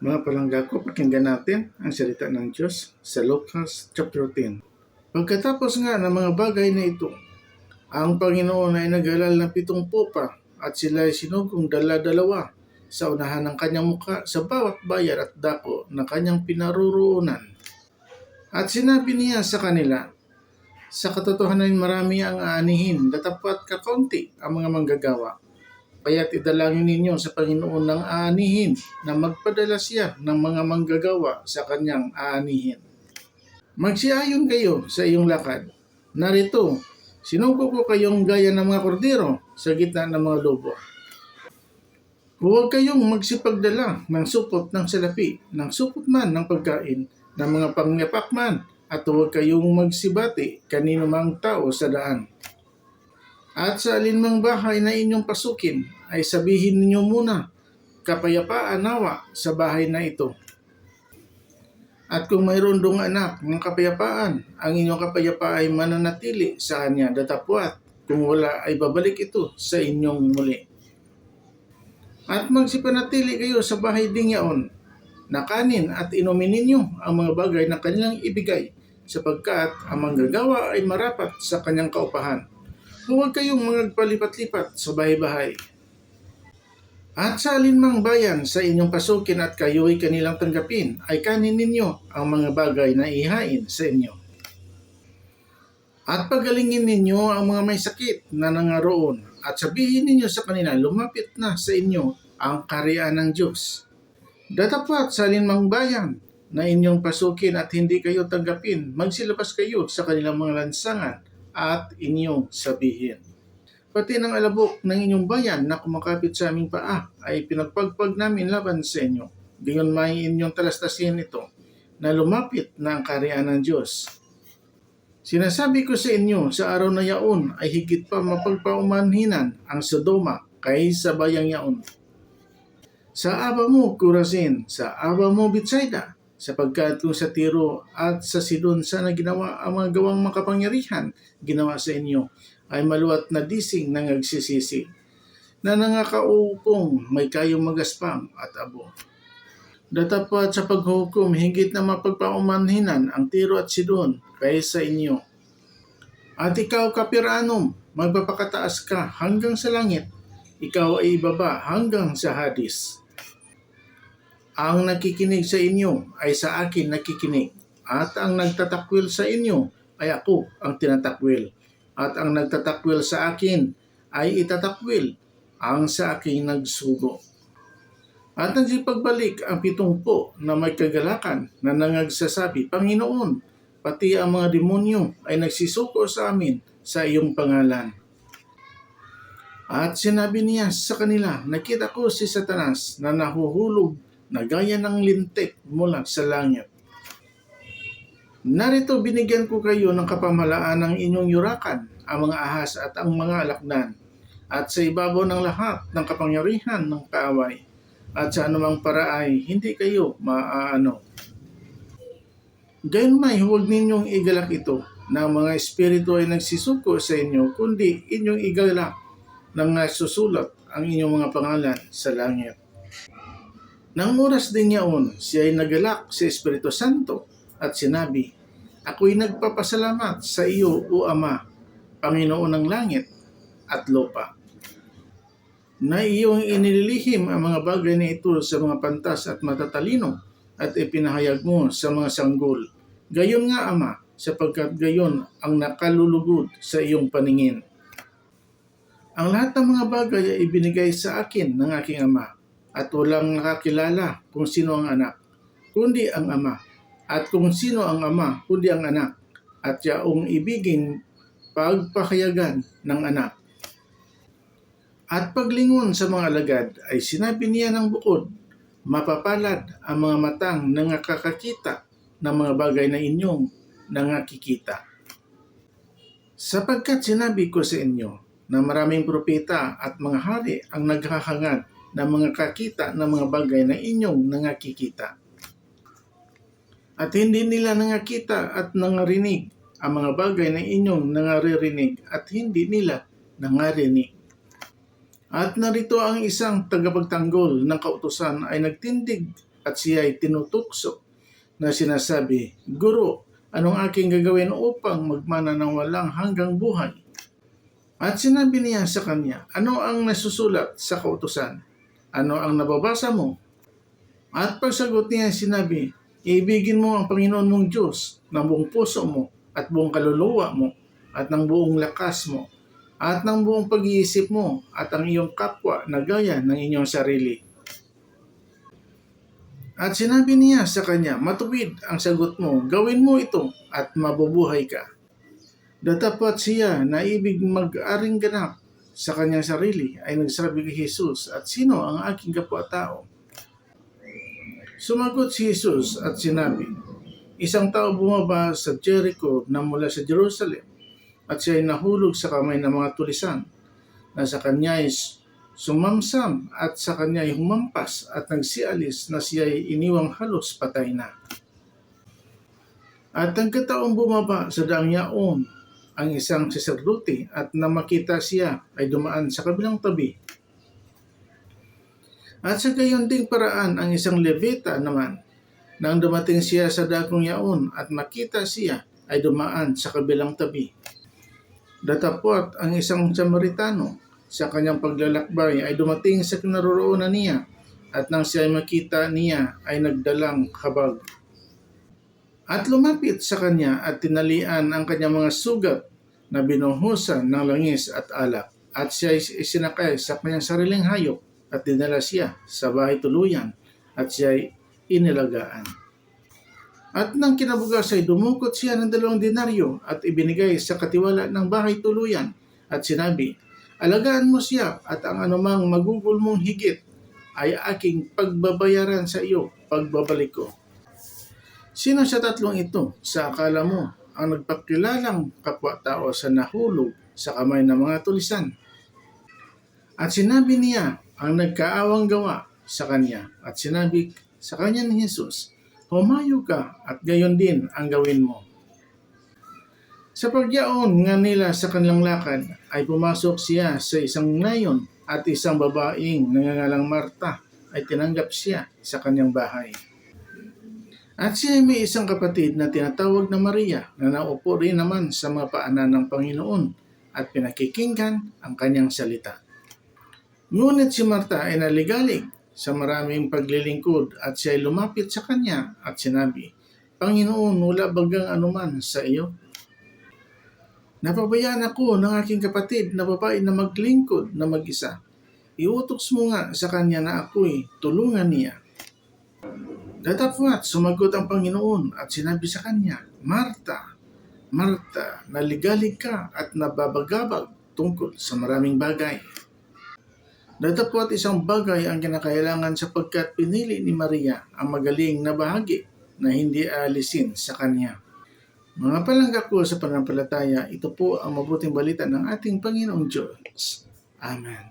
Mga palangga ko, pakinggan natin ang salita ng Diyos sa Lucas chapter 10. Pagkatapos nga ng mga bagay na ito, ang Panginoon ay naghalal ng pitong pupa at sila ay sinugong dala-dalawa sa unahan ng kanyang mukha sa bawat bayan at dako na kanyang pinaruroonan. At sinabi niya sa kanila, sa katotohanan marami ang aanihin, datapat kakaunti ang mga manggagawa. Kaya't idalangin ninyo sa Panginoon ng aanihin na magpadala siya ng mga manggagawa sa kanyang aanihin. Magsiayon kayo sa iyong lakad. Narito, sinuko ko kayong gaya ng mga kordero sa gitna ng mga lobo. Huwag kayong magsipagdala ng supot ng salapi, ng supot man ng pagkain, ng mga pangyapak man, at huwag kayong magsibati kanino mang tao sa daan. At sa alinmang bahay na inyong pasukin, ay sabihin ninyo muna, kapayapaan nawa sa bahay na ito. At kung mayroon dong anak ng kapayapaan, ang inyong kapayapaan ay mananatili sa kanya datapwat. Kung wala ay babalik ito sa inyong muli. At magsipanatili kayo sa bahay ding yaon, na kanin at inumin ninyo ang mga bagay na kanilang ibigay, sapagkat ang manggagawa ay marapat sa kanyang kaupahan. Huwag kayong magpalipat-lipat sa bahay-bahay. At sa alinmang bayan sa inyong pasukin at kayo'y kanilang tanggapin, ay kanin ninyo ang mga bagay na ihain sa inyo. At pagalingin ninyo ang mga may sakit na nangaroon at sabihin ninyo sa kanila, lumapit na sa inyo ang kariyan ng Diyos. Datapat sa alinmang bayan na inyong pasukin at hindi kayo tanggapin, magsilabas kayo sa kanilang mga lansangan at inyong sabihin. Pati ng alabok ng inyong bayan na kumakapit sa aming paa ay pinagpagpag namin laban sa inyo. Gayon may inyong talastasin ito na lumapit na ang kariyan ng Diyos. Sinasabi ko sa inyo, sa araw na yaon ay higit pa mapagpaumanhinan ang Sodoma kaysa bayang yaon. Sa aba mo, Kurasin, sa aba mo, Bethsaida, sapagkat kung sa Tiro at sa Sidon sana ginawa ang mga gawang makapangyarihan ginawa sa inyo, ay maluwat na dising ng nagsisisi, na nangakaupong may kayong magaspang at abo. Datapat sa paghukom, higit na mapagpaumanhinan ang Tiro at Sidon kaysa inyo. At ikaw, Kapiranom, magpapakataas ka hanggang sa langit, ikaw ay ibaba hanggang sa Hadis. Ang nakikinig sa inyo ay sa akin nakikinig, at ang nagtatakwil sa inyo ay ako ang tinatakwil, at ang nagtatakwil sa akin ay itatakwil ang sa aking nagsugo. At nagsipagbalik ang pitungpo na may kagalakan na nangagsasabi, Panginoon, pati ang mga demonyo ay nagsisuko sa amin sa iyong pangalan. At sinabi niya sa kanila, nakita ko si Satanas na nahuhulog na gaya ng lintik mula sa langit. Narito binigyan ko kayo ng kapamalaan ng inyong yurakan, ang mga ahas at ang mga alakdan, at sa ibabaw ng lahat ng kapangyarihan ng kaaway, at sa anumang paraay hindi kayo maaano. Gayon may huwag ninyong igalak ito na mga espiritu ay nagsisuko sa inyo, kundi inyong igalak nang nasusulat ang inyong mga pangalan sa langit. Nang oras din yaon, siya ay nagalak sa Espiritu Santo at sinabi, Ako'y nagpapasalamat sa iyo, O Ama, Panginoon ng langit at lupa, na iyong inililihim ang mga bagay na ito sa mga pantas at matatalino at ipinahayag mo sa mga sanggol. Gayon nga, Ama, sapagkat gayon ang nakalulugod sa iyong paningin. Ang lahat ng mga bagay ay ibinigay sa akin ng aking ama at walang nakakilala kung sino ang anak, kundi ang ama. At kung sino ang ama, kundi ang anak. At yaong ibiging pagpakayagan ng anak. At paglingon sa mga alagad ay sinabi niya ng bukod, mapapalad ang mga matang nangakakakita ng mga bagay na inyong nangakikita. Sapagkat sinabi ko sa inyo na maraming propeta at mga hari ang naghahangad ng mga kakita ng mga bagay na inyong nangakikita. At hindi nila nangakita at nangarinig ang mga bagay na inyong nangaririnig at hindi nila nangarinig. At narito ang isang tagapagtanggol ng kautusan ay nagtindig at siya ay tinutukso na sinasabi, Guro, anong aking gagawin upang magmana ng walang hanggang buhay? At sinabi niya sa kanya, ano ang nasusulat sa kautusan? Ano ang nababasa mo? At pagsagot niya sinabi, Ibigin mo ang Panginoon mong Diyos ng buong puso mo at buong kaluluwa mo at ng buong lakas mo at ng buong pag-iisip mo at ang iyong kapwa na gaya ng inyong sarili. At sinabi niya sa kanya, matuwid ang sagot mo, gawin mo ito at mabubuhay ka. Datapat siya na ibig mag-aring ganap sa kanyang sarili ay nagsabi kay Jesus, at sino ang aking kapwa-tao? Sumagot si Jesus at sinabi, Isang tao bumaba sa Jericho na mula sa Jerusalem at siya ay nahulog sa kamay ng mga tulisan na sa kanya ay sumamsam at sa kanya ay humampas at nagsialis na siya ay iniwang halos patay na. At ang kataong bumaba sa daang ang isang saserdote at na makita siya ay dumaan sa kabilang tabi. At sa gayon ding paraan ang isang levita naman nang dumating siya sa dakong yaon at makita siya ay dumaan sa kabilang tabi. Datapot ang isang Samaritano sa kanyang paglalakbay ay dumating sa kinaroroonan niya at nang siya ay makita niya ay nagdalang habag. At lumapit sa kanya at tinalian ang kanyang mga sugat na binuhusan ng langis at alak. At siya ay isinakay sa kanyang sariling hayop at dinala siya sa bahay tuluyan at siya ay inilagaan. At nang kinabugas ay dumukot siya ng dalawang denaryo at ibinigay sa katiwala ng bahay tuluyan at sinabi, Alagaan mo siya at ang anumang magugol mong higit ay aking pagbabayaran sa iyo pagbabalik ko. Sino sa tatlong ito sa akala mo ang nagpakilalang kapwa-tao sa nahulog sa kamay ng mga tulisan? At sinabi niya ang nagkaawang gawa sa kanya at sinabi sa kanya ni Jesus, Humayo ka at gayon din ang gawin mo. Sa pagyaon nga nila sa kanilang lakad ay pumasok siya sa isang nayon at isang babaeng nangangalang Marta ay tinanggap siya sa kanyang bahay. At siya ay may isang kapatid na tinatawag na Maria na naupo rin naman sa mga paanan ng Panginoon at pinakikinggan ang kanyang salita. Ngunit si Marta ay naligalig sa maraming paglilingkod at siya ay lumapit sa kanya at sinabi, Panginoon, wala bagang anuman sa iyo? Napabayaan ako ng aking kapatid na babae na maglingkod na mag-isa. Iutoks mo nga sa kanya na ako'y tulungan niya. Datapwat, sumagot ang Panginoon at sinabi sa kanya, Marta, Marta, naligalig ka at nababagabag tungkol sa maraming bagay. Datapwat isang bagay ang kinakailangan sapagkat pinili ni Maria ang magaling na bahagi na hindi alisin sa kanya. Mga palangga ko sa pananampalataya, ito po ang mabuting balita ng ating Panginoong Diyos. Amen.